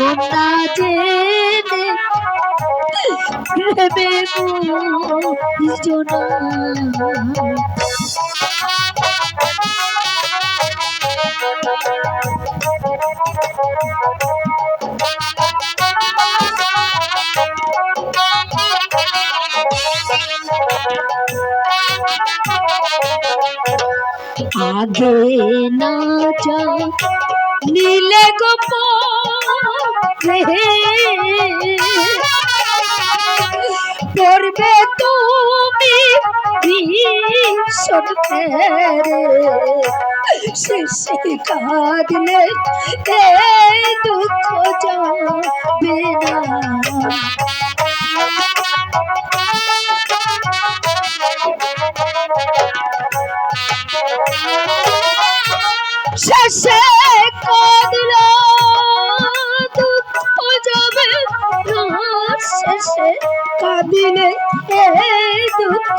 না জেনে প্রেমে জনা আগে না যা নীলে গোপনে শেষে কাঁদলে এই দুঃখ যাবে না শেষে কাঁদল দুঃখ যাবে না শেষে কাঁদিলে এ দুঃখ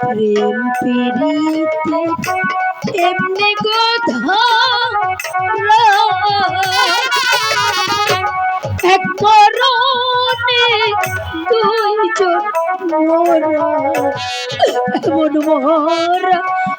প্রেম পিড়িতে এমনি গোধা এক মরণে দুইজন মোরা। এমন মোরা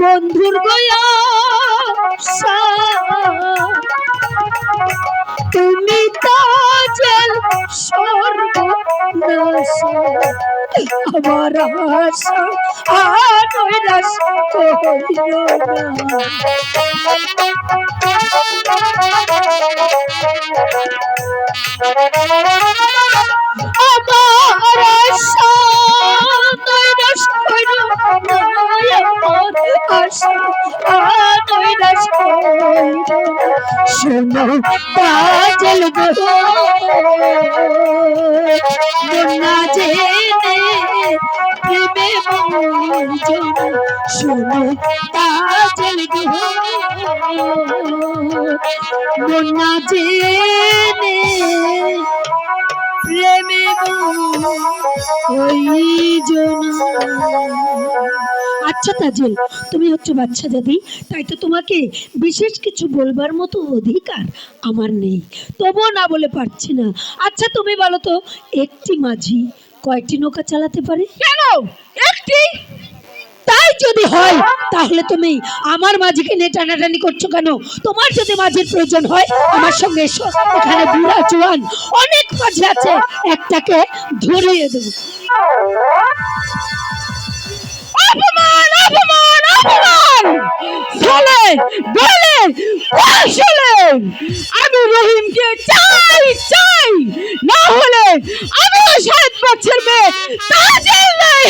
বন্ধুর তুমি তাজেল স্বর্গ আমার আশা আর নৈরাশ করিও না। বাজল গো মুন্না জেনে প্রেমে মজন শোনো বাজল গো মুন্না জেনে প্রেমে ওই আচ্ছা তাজেল তুমি হচ্ছে বাচ্চা দাদি তাই তো তোমাকে বিশেষ কিছু বলবার মতো অধিকার আমার নেই। তবুও না বলে পারছি না। আচ্ছা তুমি বলো তো একটি মাঝি কয়টি নৌকা চালাতে পারে? কেন? একটি? তাই যদি হয় তাহলে তুমি আমার মাঝিকে নিয়ে টানাটানি করছ কেন? তোমার যদি মাঝির প্রয়োজন হয় আমার সঙ্গে এসো। এখানে বুড়া জোয়ান অনেক মাঝি আছে। একটাকে ধরিয়ে দেবো। আমি রহিমকে চাই চাই। না হলে আমিও সাত বছর মেয়ে তাজেল নাই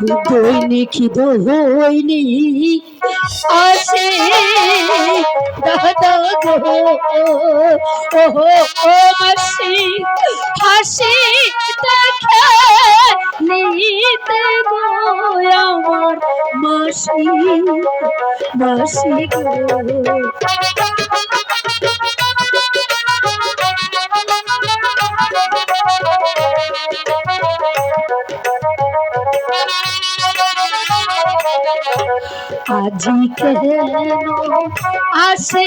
দৈনিক দৈনিক আসে দাদা গো ও মাসি, হাসি দেখে নিতে গো আমার মাসি মাসি গো। আজি কেন আসে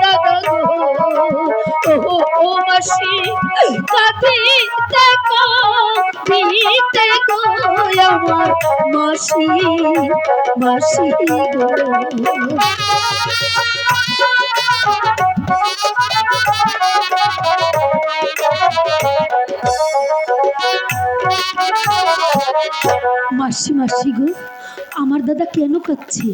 দাদা গো ও ও মাসি, কাঁদিতে কাঁদিতে গো আমার মাসি মাসি গো। মাসি মাসি গো আমার দাদা কেন কাচ্ছে